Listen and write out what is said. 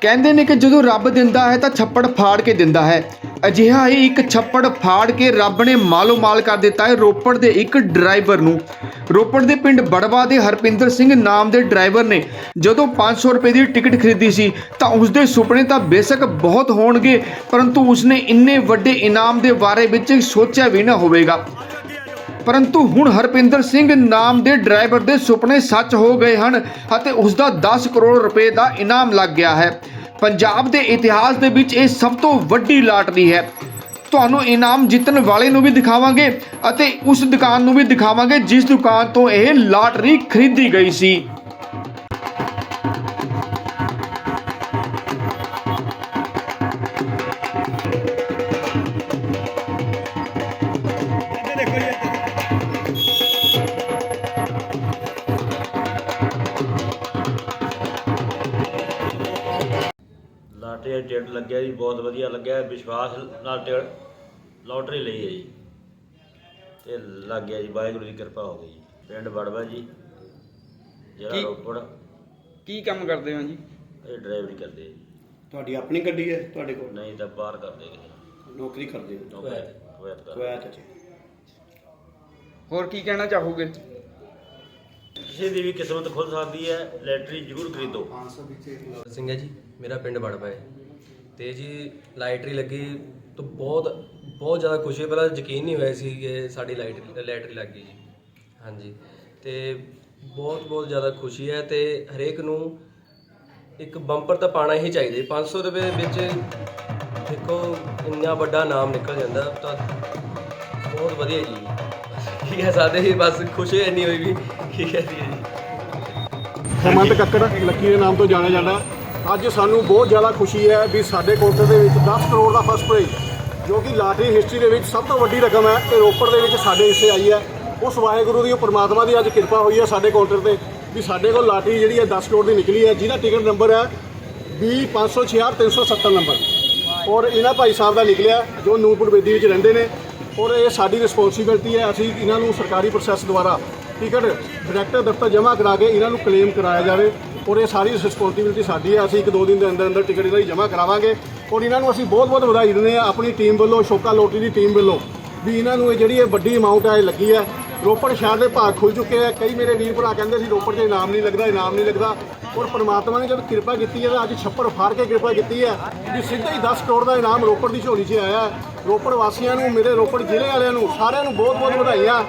ਕਹਿੰਦੇ ਨੇ ਕਿ ਜਦੋਂ ਰੱਬ ਦਿੰਦਾ ਹੈ ਤਾਂ ਛੱਪੜ ਫਾੜ ਕੇ ਦਿੰਦਾ ਹੈ। ਅਜਿਹਾ ਹੀ ਇੱਕ ਛੱਪੜ ਫਾੜ ਕੇ ਰੱਬ ਨੇ ਮਾਲੋ ਮਾਲ ਕਰ ਦਿੱਤਾ ਹੈ ਰੋਪੜ ਦੇ ਇੱਕ ਡਰਾਈਵਰ ਨੂੰ। ਰੋਪੜ ਦੇ ਪਿੰਡ ਬੜਵਾ ਦੇ ਹਰਪਿੰਦਰ ਸਿੰਘ ਨਾਮ ਦੇ ਡਰਾਈਵਰ ਨੇ ਜਦੋਂ 500 ਰੁਪਏ ਦੀ ਟਿਕਟ ਖਰੀਦੀ ਸੀ ਤਾਂ ਉਸ ਦੇ ਸੁਪਨੇ ਤਾਂ ਬੇਸ਼ੱਕ ਬਹੁਤ ਹੋਣਗੇ, ਪਰੰਤੂ ਉਸਨੇ ਇੰਨੇ ਵੱਡੇ ਇਨਾਮ ਦੇ ਬਾਰੇ ਵਿੱਚ ਸੋਚਿਆ ਵੀ ਨਾ ਹੋਵੇਗਾ। ਪਰੰਤੂ ਹੁਣ ਹਰਪਿੰਦਰ ਸਿੰਘ ਨਾਮ ਦੇ ਡਰਾਈਵਰ ਦੇ ਸੁਪਨੇ ਸੱਚ ਹੋ ਗਏ ਹਨ ਅਤੇ ਉਸ ਦਾ 10 ਕਰੋੜ ਰੁਪਏ ਦਾ ਇਨਾਮ ਲੱਗ ਗਿਆ ਹੈ। ਪੰਜਾਬ ਦੇ ਇਤਿਹਾਸ ਦੇ ਵਿੱਚ ਇਹ ਸਭ ਤੋਂ ਵੱਡੀ ਲਾਟਰੀ ਹੈ। ਤੁਹਾਨੂੰ ਇਨਾਮ ਜਿੱਤਣ ਵਾਲੇ ਨੂੰ ਵੀ ਦਿਖਾਵਾਂਗੇ ਅਤੇ ਉਸ ਦੁਕਾਨ ਨੂੰ ਵੀ ਦਿਖਾਵਾਂਗੇ ਜਿਸ ਦੁਕਾਨ ਤੋਂ ਇਹ ਲਾਟਰੀ ਖਰੀਦੀ ਗਈ ਸੀ। ਦਾ ਟਿਕਟ ਲੱਗਿਆ ਜੀ ਬਹੁਤ ਵਧੀਆ ਲੱਗਿਆ ਵਿਸ਼ਵਾਸ ਨਾਲ ਟਿਕਟ ਲੋਟਰੀ ਲਈ ਹੈ ਜੀ। ਤੇ ਲੱਗ ਗਿਆ ਜੀ ਵਾਹਿਗੁਰੂ ਦੀ ਕਿਰਪਾ ਹੋ ਗਈ ਜੀ। ਪਿੰਡ ਬੜਵਾ ਜੀ ਜਿਹੜਾ ਕੀ- ਰੋਪੜ। ਕੀ ਕੰਮ ਕਰਦੇ ਹੋ ਜੀ? ਇਹ ਡਰਾਈਵਰੀ ਕਰਦੇ ਜੀ। ਤੁਹਾਡੀ ਆਪਣੀ ਗੱਡੀ ਹੈ ਤੁਹਾਡੇ ਕੋਲ? ਨਹੀਂ ਤਾਂ ਬਾਹਰ ਕਰਦੇ ਜੀ ਨੌਕਰੀ ਕਰਦੇ ਹੋ? ਕੁਵੈਤ ਕੁਵੈਤ ਕਰਦੇ ਕੁਵੈਤ ਚ ਹੋਰ ਕੀ ਕਹਿਣਾ ਚਾਹੋਗੇ? ਕਿਸੇ ਦੀ ਵੀ ਕਿਸਮਤ ਖੁੱਲ ਸਕਦੀ ਹੈ, ਲੈਟਰੀ ਜ਼ਰੂਰ ਖਰੀਦੋ। ਸਿੰਘ ਹੈ ਜੀ, ਮੇਰਾ ਪਿੰਡ ਬੜਪਾ ਹੈ। ਤੇ ਜੀ ਲਾਈਟਰੀ ਲੱਗੀ, ਤਾਂ ਬਹੁਤ ਬਹੁਤ ਜ਼ਿਆਦਾ ਖੁਸ਼ੀ ਪਹਿਲਾਂ ਯਕੀਨ ਨਹੀਂ ਹੋਇਆ ਸੀ ਕਿ ਸਾਡੀ ਲਾਈਟਰੀ ਲਾਈਟਰੀ ਲੱਗ ਗਈ ਜੀ। ਹਾਂਜੀ। ਤੇ ਬਹੁਤ ਬਹੁਤ ਜ਼ਿਆਦਾ ਖੁਸ਼ੀ ਹੈ ਤੇ ਹਰੇਕ ਨੂੰ ਇੱਕ ਬੰਪਰ ਤਾਂ ਪਾਣਾ ਹੀ ਚਾਹੀਦਾ। ਜੀ। 500 ਰੁਪਏ ਵਿੱਚ ਦੇਖੋ, ਇੰਨਾ ਵੱਡਾ ਨਾਮ ਨਿਕਲ ਜਾਂਦਾ ਤਾਂ ਬਹੁਤ ਵਧੀਆ ਜੀ। ਕੀ ਹੈ, ਸਾਡੇ ਹੀ ਬਸ ਖੁਸ਼ੀ ਇੰਨੀ ਹੋਈ ਵੀ। ਕੀ ਹੈ ਜੀ। ਹੇਮੰਤ ਕੱਕੜ, ਲੱਕੀ ਦੇ ਨਾਮ ਤੋਂ ਜਾਣਿਆ ਜਾਂਦਾ। ਅੱਜ ਸਾਨੂੰ ਬਹੁਤ ਜ਼ਿਆਦਾ ਖੁਸ਼ੀ ਹੈ ਵੀ ਸਾਡੇ ਕਾਊਂਟਰ ਦੇ ਵਿੱਚ 10 ਕਰੋੜ ਦਾ ਫਸਟ ਪ੍ਰਾਈਜ਼, ਜੋ ਕਿ ਲਾਟਰੀ ਹਿਸਟਰੀ ਦੇ ਵਿੱਚ ਸਭ ਤੋਂ ਵੱਡੀ ਰਕਮ ਹੈ ਤੇ ਰੋਪੜ ਦੇ ਵਿੱਚ ਸਾਡੇ ਹਿੱਸੇ ਆਈ ਹੈ। ਉਸ ਵਾਹਿਗੁਰੂ ਦੀ, ਉਹ ਪ੍ਰਮਾਤਮਾ ਦੀ ਅੱਜ ਕਿਰਪਾ ਹੋਈ ਹੈ ਸਾਡੇ ਕਾਊਂਟਰ ਤੇ, ਵੀ ਸਾਡੇ ਕੋਲ ਲਾਟਰੀ ਜਿਹੜੀ ਹੈ 10 ਕਰੋੜ ਦੀ ਨਿਕਲੀ ਹੈ, ਜਿਹਦਾ ਟਿਕਟ ਨੰਬਰ ਹੈ 2056370 ਨੰਬਰ। ਔਰ ਇਹਨਾਂ ਭਾਈ ਸਾਹਿਬ ਦਾ ਨਿਕਲਿਆ, ਜੋ ਨੂਰਪੁਰ ਬੇਦੀ ਵਿੱਚ ਰਹਿੰਦੇ ਨੇ। ਔਰ ਇਹ ਸਾਡੀ ਰਿਸਪੌਂਸਿਬਿਲਟੀ ਹੈ, ਅਸੀਂ ਇਹਨਾਂ ਨੂੰ ਸਰਕਾਰੀ ਪ੍ਰੋਸੈਸ ਦੁਆਰਾ ਟਿਕਟ ਡਾਇਰੈਕਟਰ ਦਫ਼ਤਰ ਜਮ੍ਹਾਂ ਕਰਾ ਕੇ ਇਹਨਾਂ ਨੂੰ ਕਲੇਮ ਕਰਾਇਆ ਜਾਵੇ। ਔਰ ਇਹ ਸਾਰੀ ਰਿਸਪੌਂਸਿਬਿਲਟੀ ਸਾਡੀ ਹੈ, ਅਸੀਂ ਇੱਕ ਦੋ ਦਿਨ ਦੇ ਅੰਦਰ ਅੰਦਰ ਟਿਕਟ ਇਹਨਾਂ ਦੀ ਜਮ੍ਹਾਂ ਕਰਾਵਾਂਗੇ। ਔਰ ਇਹਨਾਂ ਨੂੰ ਅਸੀਂ ਬਹੁਤ ਬਹੁਤ ਵਧਾਈ ਦਿੰਦੇ ਹਾਂ, ਆਪਣੀ ਟੀਮ ਵੱਲੋਂ, ਸ਼ੋਕਾ ਲੋਟਰੀ ਦੀ ਟੀਮ ਵੱਲੋਂ ਵੀ ਇਹਨਾਂ ਨੂੰ ਇਹ ਜਿਹੜੀ ਇਹ ਵੱਡੀ ਅਮਾਉਂਟ ਹੈ, ਇਹ ਲੱਗੀ ਹੈ। ਰੋਪੜ ਸ਼ਹਿਰ ਦੇ ਭਾਗ ਖੁੱਲ ਚੁੱਕੇ ਆ ਕਈ ਮੇਰੇ ਵੀਰ ਭਰਾ ਕਹਿੰਦੇ ਸੀ, ਰੋਪੜ 'ਚ ਇਨਾਮ ਨਹੀਂ ਲੱਗਦਾ, ਇਨਾਮ ਨਹੀਂ ਲੱਗਦਾ। ਔਰ ਪਰਮਾਤਮਾ ਨੇ ਜਦ ਕਿਰਪਾ ਕੀਤੀ ਹੈ, ਤਾਂ ਅੱਜ ਛੱਪੜ ਫਾੜ ਕੇ ਕਿਰਪਾ ਕੀਤੀ ਹੈ, ਵੀ ਸਿੱਧਾ ਹੀ 10 ਕਰੋੜ ਦਾ ਇਨਾਮ ਰੋਪੜ ਦੀ ਝੋਲੀ 'ਚ ਆਇਆ ਰੋਪੜ ਵਾਸੀਆਂ ਨੂੰ ਮੇਰੇ ਰੋਪੜ ਜ਼ਿਲ੍ਹੇ ਵਾਲਿਆਂ ਨੂੰ ਸਾਰਿਆਂ ਨੂੰ ਬਹੁਤ ਬਹੁਤ ਵਧਾਈਆਂ।